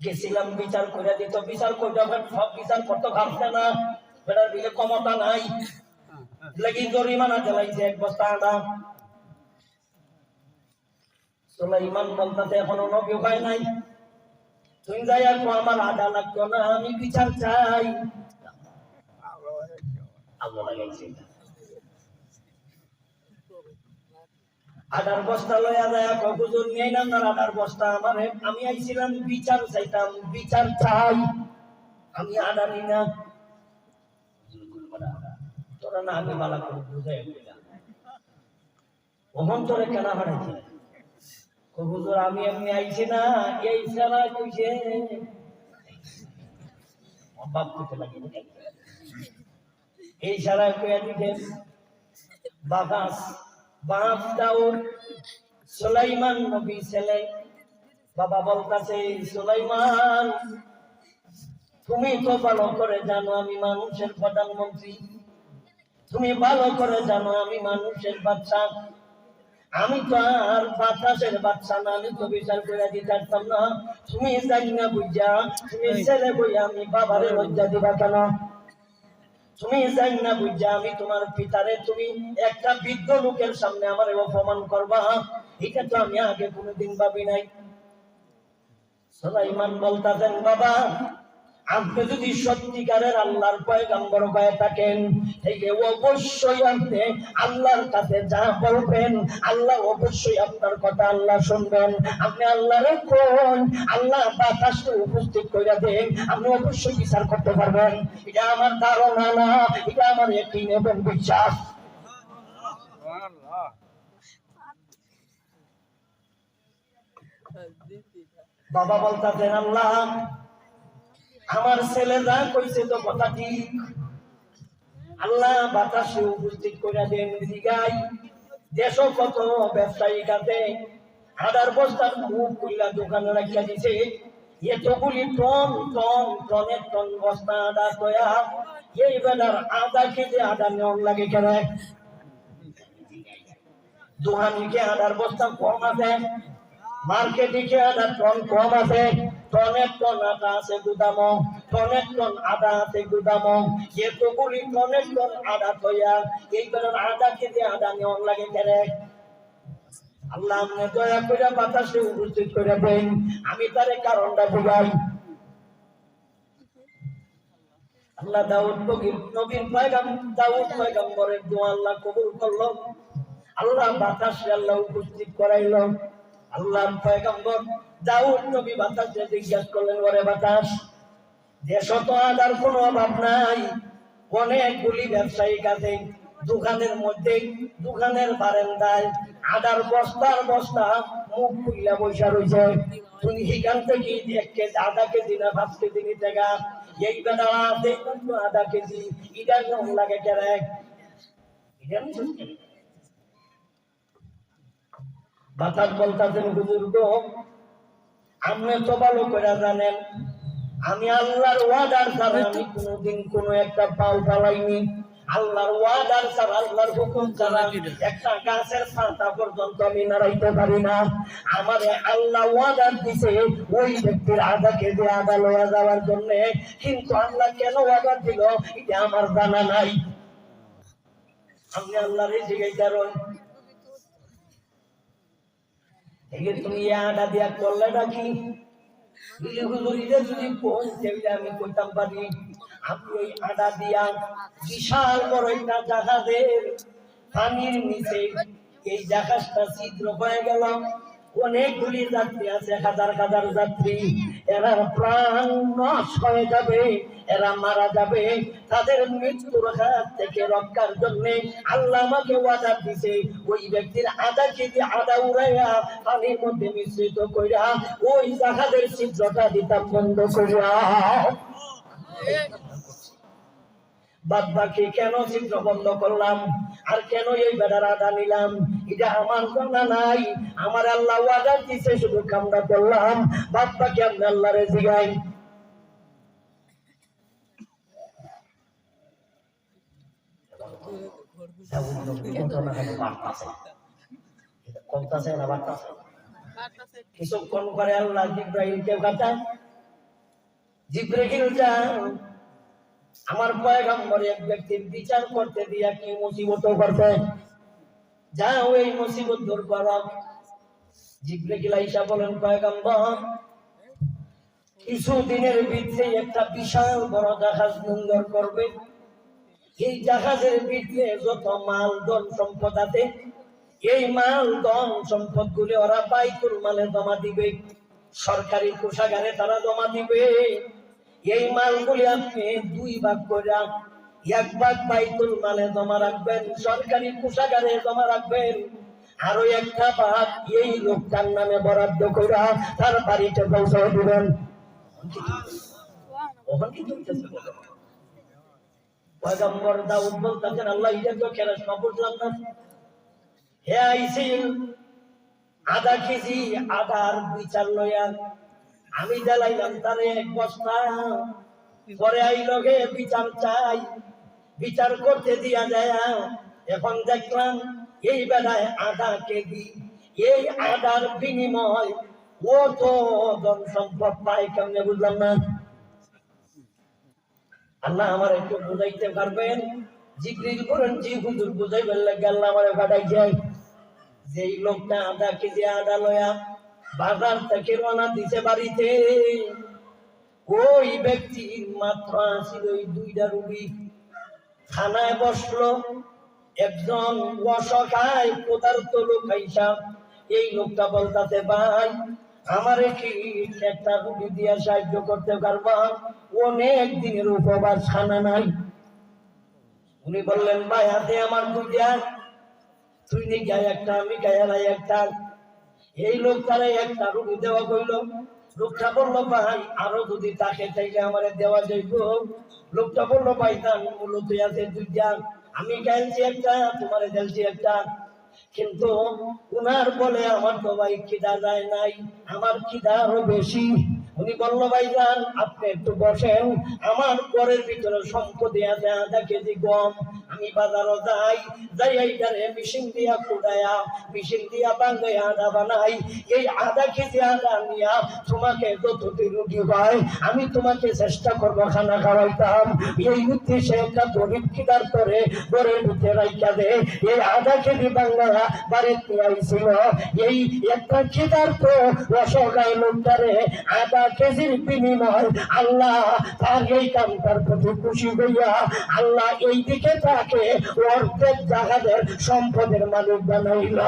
গেছিলাম বিচার করে দিত বিচার করতে সব বিচার করতে পারছে না বেটার বিলে ক্ষমতা নাই লাগি জরিমানা চালাইছে এক বস্তা আদা সুলাইমান এখনও নবী হয় নাই যাই আর আমার আদা লাগতো না আমি বিচার চাই আল্লাহ লাগাইছে আদার বস্তা লয়া যায় কবুজুর নিয়ে না না আদার বস্তা আমার আমি আইছিলাম, বিচার চাইতাম, বিচার চাই। আমি আদা নি। তোরা না আমি মালা করে বুঝাই তোরে হারাইছে আমি এমনি আইছি না। এই সারা কইছে বাপ এই সারা কইয়া দিতে বাপ দাউদ সুলাইমান নবী ছেলে। বাবা বলতাছে সুলাইমান তুমি তো ভালো করে জানো আমি মানুষের প্রধানমন্ত্রী। তুমি ভালো করে জানো আমি মানুষের বাচ্চা। আমি তো আর বাতাসের বাচ্চা না আমি তো বিচার করে দিতে পারতাম না। তুমি জানি না বুঝা তুমি ছেলে বইয়া আমি বাবারে লজ্জা দিবা কেন? তুমি জানি না বুঝা, আমি তোমার পিতারে, তুমি একটা বৃদ্ধ লোকের সামনে আমার অপমান করবা। এটা তো আমি আগে কোনোদিন ভাবি নাই। সুলাইমান বলতাছেন, বাবা আপনি যদি সত্যিকারের আল্লাহর পয়গাম্বর হয়ে থাকেন থেকে অবশ্যই আপনি আল্লাহর কাছে যা বলবেন, আল্লাহ অবশ্যই আপনার কথা আল্লাহ শুনবেন। আপনি আল্লাহরে কোন, আল্লাহ বাতাসকে উপস্থিত করে দেন, আপনি অবশ্যই বিচার করতে পারবেন। এটা আমার ধারণা না, এটা আমার একটি এবং বিশ্বাস। বাবা বলতেছেন, আল্লাহ আমার ছেলে যা কইছে তো কথা ঠিক। আল্লাহ বাতাসে উপস্থিত করে দেন জিগাই। দেশ কত ব্যবসায়ী কাছে আদার বস্তার মুখ খুললা দোকানে রাখিয়া দিছে। এতগুলি টন টন, টনের টন বস্তা আদা তয়া এই বেলার আদা কেজি আদা নেওয়ার লাগে কেন? দোকানিকে আদার বস্তা কম আছে। মার্কেটে আদা টন কম আছে টনের টন আছে গুদাম টনের টন আছে গুদাম টনের টন এই নেওয়ার লাগে আল্লাহ আপনি দয়া করে বাতাসে উপস্থিত করে দেন। আমি তারে কারণটা বুঝাই। আল্লাহ দাউদ নবীর নবীর পয়গাম, দাউদ পয়গাম্বরের দোয়া আল্লাহ কবুল করল। আল্লাহ বাতাসে আল্লাহ উপস্থিত করাইলো। আল্লাহ পয়গাম্বর দাউদ নবী বাতাসে জিজ্ঞাসা করলেন, ওরে বাতাস, দেশ তো আদার কোনো অভাব নাই। অনেকগুলি ব্যবসায়িক আছে দোকানের মধ্যে, দোকানের বারান্দায় আদার বস্তার বস্তা মুখ খুইলা বৈশা রয়েছে তুমি সেখান থেকে এক কেজি আধা কেজি না পাঁচ কেজি নিতে গা। এই বেলা আছে আধা কেজি কেমন লাগে কেরে এটা আমি শুনতে পাই। বাতাস বলতেছেন বুজুর্গ আপনি তো ভালো করে জানেন আমি আল্লাহর ওয়াদার ছাড়া আমি কোনোদিন কোনো একটা পাও পালাইনি আল্লাহর ওয়াদার ছাড়া আল্লাহর হুকুম ছাড়া একটা গাছের পাতা পর্যন্ত আমি নাড়াইতে পারি না। আমারে আল্লাহ ওয়াদার দিছে ওই ব্যক্তির আধা কেজি আদা লয়া যাওয়ার জন্য। কিন্তু আল্লাহ কেন ওয়াদার দিল এটা আমার জানা নাই। আমি আল্লাহরে জিজ্ঞাসা নাকি? যদি আমি করতাম পারি আমি আটা দিয়া বিশাল বড় একটা জাহাজের পানির নিচে এই জাহাজটা ছিদ্র হয়ে গেল। অনেকগুলি যাত্রী আছে, হাজার হাজার যাত্রী। এরা প্রাণ নষ্ট হয়ে যাবে, এরা মারা যাবে। তাদের মৃত্যুর হাত থেকে রক্ষার জন্য আল্লাহ আমাকে ওয়াদা দিছে ওই ব্যক্তির আধা কেজি আদা উড়াইয়া পানির মধ্যে মিশ্রিত কইরা ওই জাহাজের ছিদ্রটা দিতাম বন্ধ করিয়া বাদ বাকি কেন চিত্র বন্ধ করলাম? আর কেন এই বেড়ার আদা নিলাম? এটা আমার জানা নাই। আমার আল্লাহ ওয়াদার দিছে শুধু কামনা করলাম। বাদ বাকি আমি আল্লাহরে জিগাই কিছুক্ষণ করে আল্লাহ ইব্রাহিমকে কথা জিব্রাইল যান আমার পয়গম্বর এক ব্যক্তির বিচার করতে দিয়া কি মুসিবত করতে যাও এই মুসিবত দূর করো। জিব্রাইল আইসা বলেন, পয়গম্বর, কিছুদিনের ভিতরে একটা বিশাল বড় জাহাজ নোঙ্গর করবে। এই জাহাজের ভিতরে যত মাল, ধন সম্পদ আছে, এই মাল, ধন সম্পদ গুলি ওরা বাইকুল মালে জমা দিবে। সরকারি কোষাগারে তারা জমা দিবে। এই মালগুলি আপনি দুই ভাগ করে এক ভাগ বাইতুল মালে জমা রাখবেন, সরকারি কোষাগারে জমা রাখবেন। আরও একটা ভাগ এই লোকটার নামে বরাদ্দ করে তার বাড়িতে পৌঁছে দিবেন? পয়গম্বর আধা কেজি আদার বিচার লইয়া আমি জ্বালাইলাম তারে এক বস্তা। পরে আইল গে, বিচার চাই। বিচার করতে দিয়া যায়। এখন দেখলাম, এই বেলায় আধা কেজি। এই আদার বিনিময় ও তো ধন সম্পদ পায় কেমনে বুঝলাম না? আল্লাহ আমার একটু বুঝাইতে পারবেন? জিব্রিল করেন জি, হুজুর বুঝাইবেন লাগে, আল্লাহ আমার ফাটাই যায় যেই লোকটা আধা কেজি আদা লয়া বাজার থেকে রওনা দিছে বাড়িতে। ওই ব্যক্তির মাত্র আসিল ওই দুইটা রুগী। থানায় বসল, একজন অসহায় পদার্থ লোক আইসা, এই লোকটা বলতাছে, ভাই, আমারে কি একটা রুগী দিয়া সাহায্য করতে পারবা? অনেক দিনের উপবাস, খানা নাই। উনি বললেন, ভাই, হাতে আমার দুইটা। তুই নি গায়ে একটা, আমি গায়ে একটা। এই লোক তারা একটা রুগী দেওয়া কইল। লোকটা বলল, ভাই, আরও যদি তাকে চাইলে আমার দেওয়া যাইব। লোকটা বলল, ভাই, তার মূলত আছে দুইটা আমি গাইছি একটা, তোমার গেলছি একটা। কিন্তু উনার বলে, আমার তো ভাই খিদা যায় নাই, আমার খিদা আরও বেশি। উনি বলল, ভাই, যান, আপনি একটু বসেন। আমার ঘরের ভিতরে সম্পত্তি আছে, আধা কেজি গম আমি বাজারও যাই যাই এইটারে মেশিন দিয়া কুড়ায়া মেশিন দিয়া বাঙ্গাই আদা বানাই। এই আধা কেজি আদা নিয়া তোমাকে যতটি রুটি হয়, আমি তোমাকে চেষ্টা করব খানা খাওয়াইতাম। এই উদ্দেশ্যে একটা গরিব খিদার করে ঘরের ভিতরে রাইখা দে। এই আধা কেজি বাংলা বাড়িতে আইছিল। এই একটা খিদার তো অসহায় লোকটারে আধা কেজির বিনিময় আল্লাহ তার এই কামটার প্রতি খুশি হইয়া আল্লাহ এই দিকে তাকে অর্ধেক জাহাজের সম্পদের মালিক বানাইল।